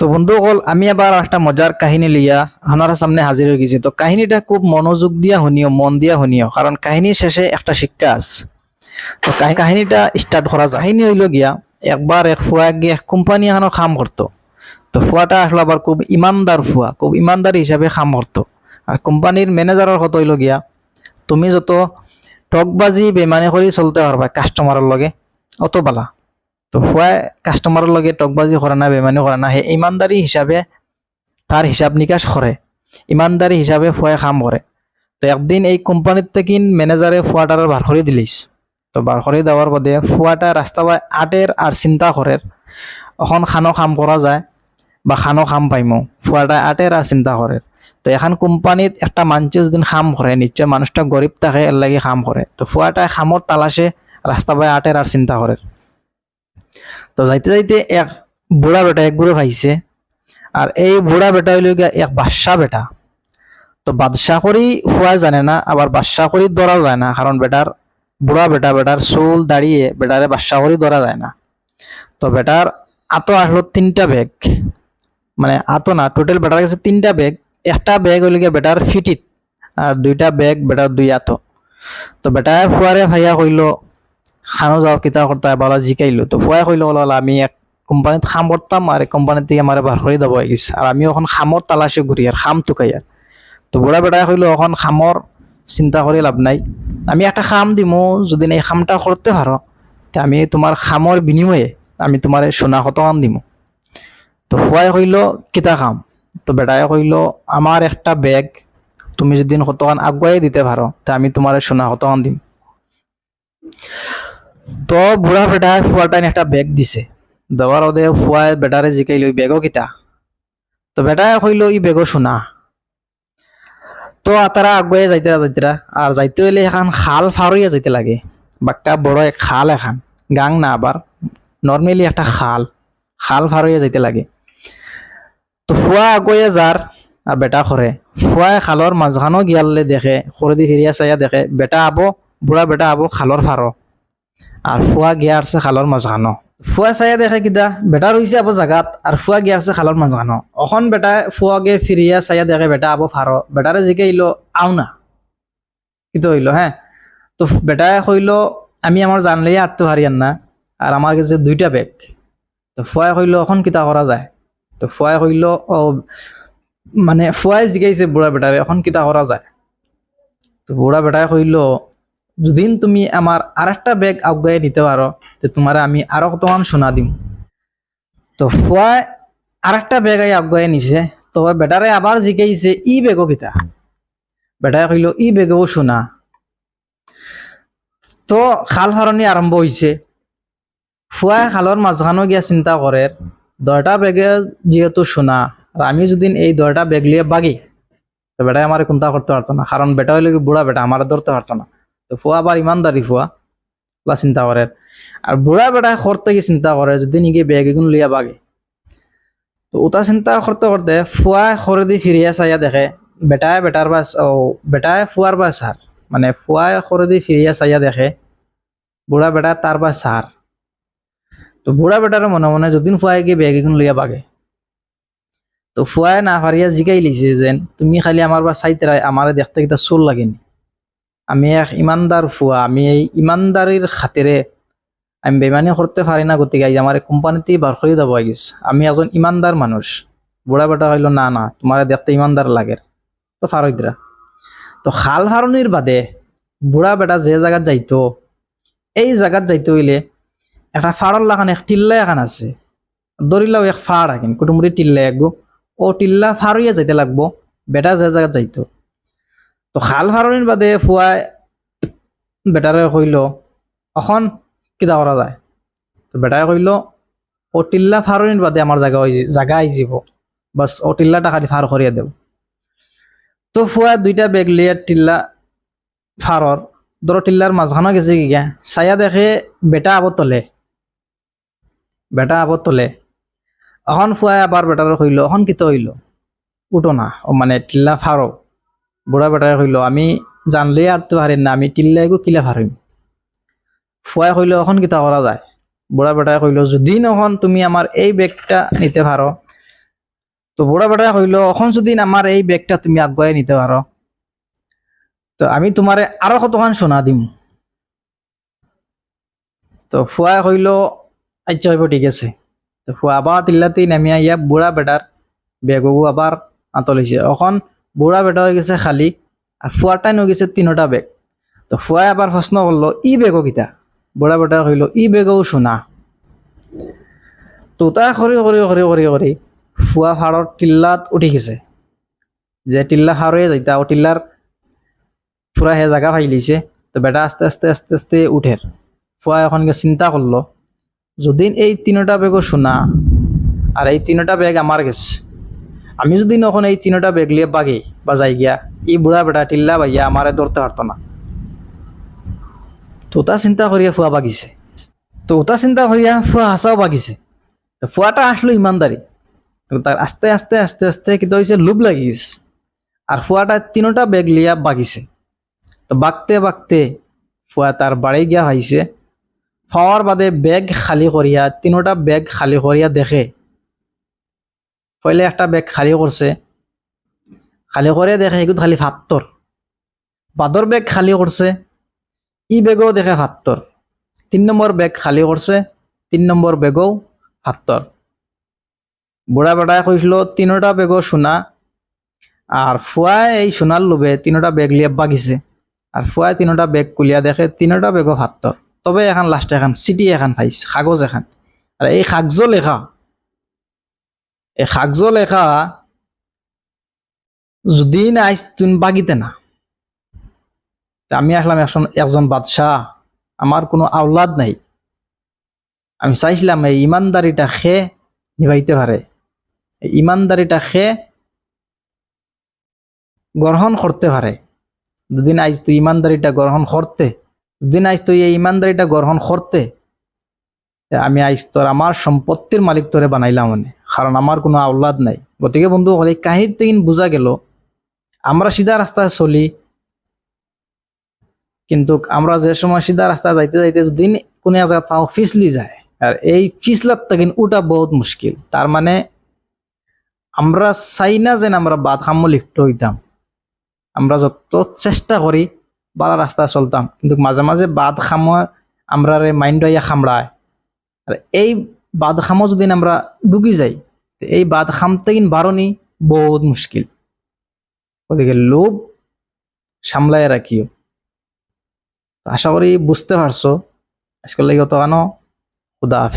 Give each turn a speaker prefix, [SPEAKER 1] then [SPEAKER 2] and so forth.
[SPEAKER 1] তো বন্ধুসকল আমি এবার একটা মজার কাহিনী লিয়া আপনার সামনে হাজির হয়ে গেছি। তো কাহিনীটা খুব মনোযোগ দিয়া শুনিও, মন দিয়া শুনিও কারণ কাহিনীর শেষে একটা শিক্ষা আছে। তো কাহিনীটা স্টার্ট করা কাহিনী হইল গিয়া একবার এক ফুয়া গিয়ে এক কোম্পানি এখানে কাম করতো তো ফুয়াটা আসলে আবার খুব ইমানদার ফুয়া খুব ইমানদার হিসাবে কাম করতো আর কোম্পানির ম্যানেজারের কথা হইল গিয়া, তুমি যত ঠকবাজি বেমানি করে চলতে পারবা কাস্টমারের লগে, অত বালা। তো ফুয়াই কাস্টমারের লগে টকবাজি করে না বেমানি করে না সেই ইমানদারি হিসাবে তার হিসাব নিকাশ করে ইমানদারি হিসাবে ফুয়াই কাম করে তো একদিন এই কোম্পানির থেকে ম্যানেজারে ফুয়াটার বার করে দিলিস তো বার করে দেওয়ার বাদে ফুয়াটা রাস্তা বাই আটের আর চিন্তা করে এখন খানো কাম করা যায় বা খানো কাম পাইমো। ফুয়াটা আটের আর চিন্তা করে তো এখন কোম্পানিত একটা মানুষ যদি কাম করে নিশ্চয় মানুষটা গরিব থাকে এর লাগি কাম করে তো ফুয়াটা খামর তালাশে রাস্তা বাই আটের আর চিন্তা করে তো যাইতে যাইতে এক বুড়া বেটা, এক গুরু ভাইছে। আর এই বুড়া বেটা হইল এক বাদশাহ বেটা। তো বাদশাহ করি হওয়া জানে না, আবার বাদশাহ করি ধরাও যায় না কারণ বেটার বুড়া বেটা বেটার চুল দাঁড়িয়ে বেটারে বাদশাহ করি ধরা যায় না। তো বেটার আতো আসলো তিনটা ব্যাগ মানে আতো না টোটাল বেটার কাছে তিনটা ব্যাগ একটা ব্যাগ হইল গিয়া বেটার ফিটিত আর দুইটা ব্যাগ বেটার দুই আতো তো বেটায় ফুয়ারে ভাইয়া কইল খানো যাও, কিতা করতে বলা জিকাইলো। তো ফুয়াই কইলো, বলা আমি এক কোম্পানিত খাম করতাম আর এই কোম্পানির থেকে আমার বার করে দেবো গেছে আর আমি এখন খামর তালাশে ঘুরি আর খাম টুকাই আর তো বুড়া বেটাই কইলো, এখন খামর চিন্তা করে লাভ নাই। আমি একটা খাম দিমু, যদি এই খামটা করতে পারো তে আমি তোমার খামর বিনিময়ে আমি তোমার সোনা শতকান দিমু। তো ফুয়াই কইল, কিতা খাম? তো বেটাই কইল আমার একটা ব্যাগ তুমি যদি শতকান আগুৱাই দিতে পারো তে আমি তোমার সোনা শতকান দিম। তো বুড়া বেটায় ফুয়াটাই একটা ব্যাগ দিছে। দেওয়ার ওদে ফুয়ায় বেটারে জিকাইল ওই বেগও কিতা তো বেটায় কইল ই বেগও শোনা তো তারা আগুয়ে যাইতে যাইতে আর যাইতে হইলে এখন খাল ফারইয়া যাইতে লাগে। বাক্কা বড় এক খাল এখন। গাং না আবার নর্মালি একটা খাল। খাল ফারইয়া যাইতে লাগে। তো ফুয়া আগুয়ে যার আর বেটা করে ফুয়ায় খালর মাঝখানো গিয়ালে দেখে করে দি ফিরিয়া চাইয়া দেখে, বেটা আবো বুড়া বেটা আবো খালর ফারো আর ফুয়া গিয়া আসছে খালর মাঝখানো ফুয়া চাইয়া দেখে কিতা, বেটা রইছে আবো জাগাত আর ফুয়া গিয়া আসছে খালর মাঝখানো অখন বেটা ফুয়া গে ফিরিয়া চাইয়া দেখে বেটা আবো ফারো বেটারে জিকে ইলো, আও না। কিতো হইল হ্যাঁ তো বেটায় কইল, আমি আমার জানলে আটতে পারিয়ান না আর আমার কাছে দুইটা ব্যাগ তো ফুয়াই কইল এখন কিতা করা যায়? তো ফুয়াই কইল ও মানে ফুয়াই জিকাইছে বুড়া বেটারে এখন কিতা করা যায়। তো বুড়া বেটায় কইল যদিন তুমি আমার আর একটা ব্যাগ আগুয়াই নিতে পারো যে তোমার আমি আরও কতক্ষণ শোনা দিম। তো ফুয়াই আর একটা ব্যাগ আই আগুয়াই নিছে, তো বেটারে আবার জিকাইছে ই বেগও কিতা। বেটায় কইল ই বেগও শোনা তো খাল ফারনি আরম্ভ হইছে ফুয়াই খালর মাঝখানো গিয়া চিন্তা করে দরটা বেগে যেহেতু শোনা আর আমি যদি এই দরটা বেগ লিয়ে বাগি, তো বেটাই আমার কোনটা করতে পারতো না কারণ বেটা হইলে বুড়া বেটা আমার ধরতে পারতো না। তো ফুয়া আবার ইমানদারি ফুয়া চিন্তা করে আর বুড়া বেটায় করতে গিয়ে চিন্তা করে যদি নিকে বেগ এগুন লিয়া বাগে তো ওটা চিন্তা করতে করতে ফুয়া খরে দি ফিরিয়া চাইয়া দেখে বেটায় বেটার বা ও বেটায় ফুয়ার বা সার মানে ফুয়ায় খরে দি ফিরিয়া চাইয়া দেখে বুড়া বেটা তার বা সার তো বুড়া বেটার মনে মনে যদিন ফুয়াই গিয়ে বেগ এগুন লিয়া বাগে তো ফুয়াই না হারিয়া জিকাই লিছে যেন, তুমি খালি আমার বা চাইতে আমারে দেখতে কিতা চোর লাগেনি। আমি এক ইমানদার ফুয়া, আমি এই ইমানদারির খাতিরে আমি বেমানি করতে পারি না, গতিকে আমার কোম্পানিতে বার করে দেবো গিস আমি একজন ইমানদার মানুষ। বুড়া বেটা হইল, না না, তোমার দেখতে ইমানদার লাগে। তো ফারুকরা তো খাল ফারনির বাদে বুড়া বেটা যে জায়গাত যাইতো, এই জায়গাত যাইতে হইলে একটা ফাড়র লাগান, এক টিল্লা এখন আছে। ধরিলাও এক ফাড় আকিন কুটুমুরি টিল্লা একগো। ও টিল্লা ফারইয়া যাইতে লাগবো, বেটা যে জায়গাত যাইতো। তো খাল ফারনির বাদে ফুয়াই বেটারে কইল এখন কিতা করা যায়। তো বেটাই কইল ও টিল্লা ফারনির বাদে আমার জায়গা হয়ে জায়গা আই যাব। বাস ও টিল্লাটা খালি ফার করিয়া দেব তো ফুয়া দুইটা বেগ লিয়ে টিল্লা ফারর ধরো টিল্লার মাঝখানো গেছে গিয়া ছায়া দেখে বেটা আবর তলে। বেটা আবর তলে। এখন ফুয়াই আবার বেটারে কইল এখন কিতা হইল উঠো না মানে টিল্লা ফারো বুড়া বেটারে কইল, আমি জানলে আর তো হারিন না, আমি টিল্লা এগো কিলা ফারিম ফুয়াই কইল, এখন কিতা করা যায়। বুড়া বেটায় কইল, যদি নখন তুমি আমার এই বেগটা নিতে পারো তো বুড়া বেটা কইল, এখন যদি আমার এই ব্যাগটা তুমি আগুয়াই নিতে পারো তো আমি তোমারে আরও কতক্ষণ শোনা দিম? তো ফুয়া কইল আচ্ছা হইব ঠিক আছে। তো ফুয়া আবার টিল্লাতেই নামিয়া ইয়া বুড়া বেটার বেগও আবার আঁতলিছে এখন বুড়া বেটা হয়ে গেছে খালি আর ফুয়াটাই হয়ে গেছে তিনোটা বেগ। তো ফুয়াই আবার প্রশ্ন করল ই বেগও কিতা বুড়া বেটা কইল ই বেগও শোনা তোতা কৰি কৰি কৰি কৰি কৰি ফুৱা ফাৰৰ টিল্লাত উঠি গেছে। যে টিল্লা ফাৰয়ে যাইতা ও টিল্লার পুরা হে জায়গা ফাইলিছে তো বেটা আস্তে আস্তে আস্তে আস্তে উঠের ফুয়া এখন গিয়ে চিন্তা করল যদি এই তিনোটা বেগও শোনা আর এই তিনোটা বেগ আমার গেছে আমি যদি নখন এই তিনোটা বেগ লিয়ে বাগি বা যাই গিয়া, ই বুড়া বেটা টিল্লা ভাইয়া আমারে ধরতে পারতো না। তোতা চিন্তা করিয়া ফুয়া বাগিছে। তো ওটা চিন্তা করিয়া ফুয়া হাসাও বাগিছে। ফুয়াটা আসলো ইমানদারি তার আস্তে আস্তে আস্তে আস্তে কিন্তু হয়েছে লোভ লাগি গেছে। আর ফুয়াটা তিনোটা বেগ লিয়া বাগিছে। তো বাগতে বাগতে ফুয়া তার বাড়ি গিয়া ভাইছে পাওয়ার বাদে বেগ খালি করিয়া তিনোটা বেগ খালি করিয়া দেখে। পয়লে একটা বেগ খালি করছে খালি করে দেখে এগুলো খালি ভাত্তর বাদর বেগ খালি করছে ই বেগও দেখে ভাত্তর তিন নম্বর বেগ খালি করছে তিন নম্বর বেগও ভাত্তর বুড়া বেটায় কইছিল তিনোটা বেগও সোনা আর ফুয়াই এই সোনার লোভে তিনোটা বেগ লিয়ে বাগিছে। আর ফুয়াই তিনোটা বেগ কুলিয়া দেখে তিনোটা বেগও ভাত্তর তবে এখন লাস্টে এখন চিঠি এখন পাইছে, কাগজ এখন। আর এই কাগজ লেখা এই লেখা যদি না তুমি বাগিতে না। আমি আসলাম একজন একজন বাদশাহ, আমার কোনো আওলাদ নাই। আমি চাইছিলাম এই ইমানদারিটা খে নিভাইতে পারে। ইমানদারিটা খে গ্রহণ করতে পারে। দুদিন আইজ তুই ইমানদারিটা গ্রহণ করতে দুদিন আইজ তুই এই ইমানদারিটা গ্রহণ করতে আমি আইজ তোর আমার সম্পত্তির মালিক তোরে বানাইলাম মানে। কারণ আমার কোনো আওলাদ নাই। গতিকে বন্ধু, হলে কাহিনী তিন বোঝা গেল, আমরা সিধা রাস্তায় চলি। কিন্তু আমরা যে সময় সিধা রাস্তা যাইতে যাইতে যদি কোনো এক জায়গা পাও ফিসলি যায়। আর এই ফিসলার তখন ওটা বহুত মুশকিল। তার মানে আমরা চাই না যেন আমরা বাদ খাম লিপ্ত হইতাম। আমরা যত চেষ্টা করি, বালা রাস্তা চলতাম। কিন্তু মাঝে মাঝে বাদ খামো আমরা মাইন্ড ইয়া খামড়ায় আর এই বাদ খামও যদি আমরা ডুবি যাই এই বাদ খামতে কিন বারণি বহুত মুশকিল। ওদিকে লোভ সামলায় রাখিও। আশা করি বুঝতে পারছ। আজকাল লাগে তো কেন খুদা হাফিজ।